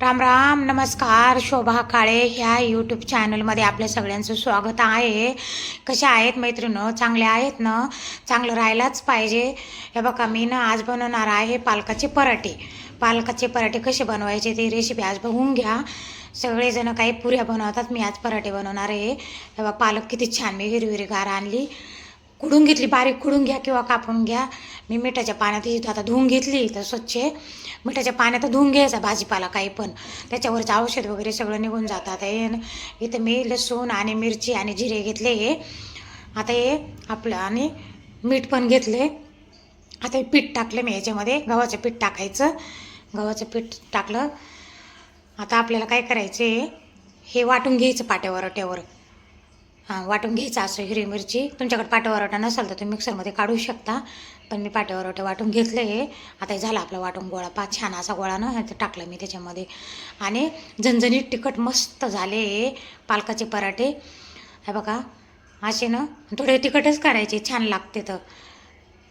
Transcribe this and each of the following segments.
राम राम नमस्कार शोभा काळे ह्या यूट्यूब चॅनलमध्ये आपल्या सगळ्यांचं स्वागत आहे. कशा आहेत मैत्रिणं? चांगल्या आहेत ना? चांगलं राहायलाच पाहिजे. हे बघा मी ना आज बनवणार आहे पालकाचे पराठे. पालकाचे पराठे कसे बनवायचे ते रेसिपी आज बघून घ्या. सगळेजण काही पुऱ्या बनवतात मी आज पराठे बनवणार आहे. हे बघा पालक किती छान मी हिरवी हिरवी गार आणली. कुडून घेतली बारीक कुडून घ्या किंवा कापून घ्या. मी मिठाच्या पाण्यात ही आता धुवून घेतली तर स्वच्छ मिठाच्या पाण्यात धुवून घ्यायचा भाजीपाला काही पण. त्याच्यावरचं औषध वगैरे सगळं निघून जातं. आता हे न- इथं मी लसूण आणि मिरची आणि जिरे घेतले. हे आता हे आपलं आणि मीठ पण घेतले. आता हे पीठ टाकलं मी याच्यामध्ये गव्हाचं पीठ टाकायचं. गव्हाचं पीठ टाकलं. आता आपल्याला काय करायचं हे वाटून घ्यायचं पाट्यावर अट्यावर हां वाटून घ्यायचं असं हिरवी मिरची. तुमच्याकडे पाट्यावरवटा नसेल तर तुम्ही मिक्सरमध्ये काढू शकता. पण मी पाट्यावरवटा वाटून घेतलं आहे. आता हे झालं आपला वाटून गोळा. पाच छान असा गोळा ना ह्याचं टाकलं मी त्याच्यामध्ये. आणि झणझणीत तिखट मस्त झाले पालकाचे पराठे. हे बघा असे ना थोडे तिखटच करायचे छान लागते तर.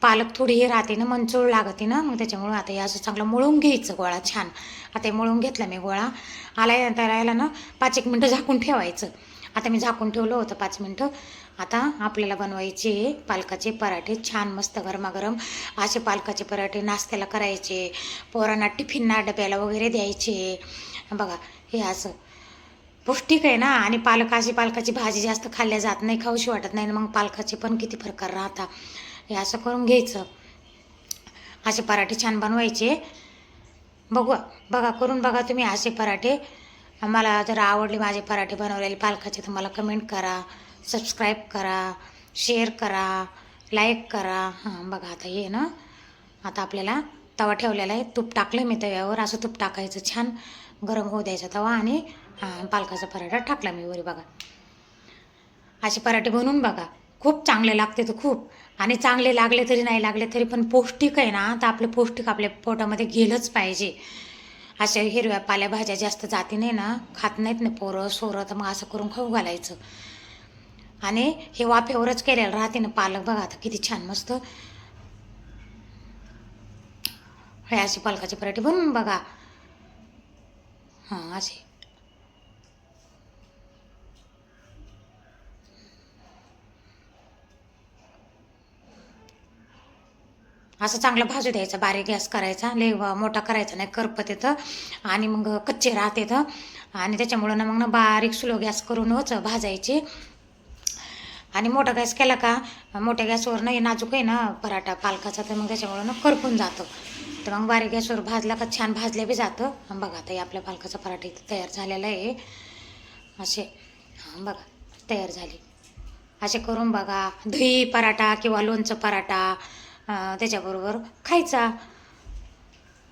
पालक थोडी हे राहते ना मंचूळ लागते ना मग त्याच्यामुळं आता हे असं चांगलं मळून घ्यायचं गोळा छान. आता हे मळून घेतला मी गोळा. आला त्याला याला ना पाच एक मिनटं झाकून ठेवायचं. आता मी झाकून ठेवलं होतं पाच मिनटं. आता आपल्याला बनवायचे पालकाचे पराठे छान मस्त गरमागरम. असे पालकाचे पराठे नाश्त्याला करायचे पोरांना टिफिनना डब्याला वगैरे द्यायचे. बघा हे असं. पौष्टिक आहे ना? आणि पालक अशी पालकाची भाजी जास्त खाल्ल्या जात नाही खाऊशी वाटत नाही. मग पालकाचे पण किती प्रकार राहतात हे असं करून घ्यायचं. असे पराठे छान बनवायचे. बघू बघा करून बघा तुम्ही असे पराठे. मला जर आवडले माझे पराठे बनवलेले पालकाचे तर मला कमेंट करा सबस्क्राईब करा शेअर करा लाईक करा. हां बघा आता हे ना आता आपल्याला तवा ठेवलेला आहे. तूप टाकलं मी तव्यावर. असं तूप टाकायचं छान गरम होऊ द्यायचा तवा आणि हां पालकाचा पराठा टाकला मी वरी बघा. असे पराठे बनवून बघा. खूप चांगले लागते तर खूप. आणि चांगले लागले तरी नाही लागले तरी पण पौष्टिक आहे ना तर आपलं पौष्टिक आपल्या पोटामध्ये गेलंच पाहिजे. अशा हिरव्या पालेभाज्या जास्त जाती नाही ना खात नाहीत ना पोरं सोरं तर मग असं करून खाऊ घालायचं. आणि हे वाफेवरच केलेलं राहते ना पालक बघा आता किती छान मस्त. हे असे पालकाचे पराठे बनवून बघा. हां असे असं चांगलं भाजू द्यायचं बारीक गॅस करायचा लय व- मोठा करायचा नाही करपत येतं आणि मग कच्चे राहत येतं. आणि त्याच्यामुळं ना मग ना बारीक स्लो गॅस करूनच भाजायचे. आणि मोठा गॅस केला का मोठ्या गॅसवर ना नाजूक आहे ना पराठा पालकाचा तर मग त्याच्यामुळं ना करपून जातं. तर मग बारीक गॅसवर भाजला का छान भाजल्या बी जातं. बघा आता आपल्या पालकाचा पराठा इथं तयार झालेला आहे. असे हां बघा तयार झाली. असे करून बघा दही पराठा किंवा लोणचं पराठा त्याच्याबरोबर खायचा.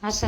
असं.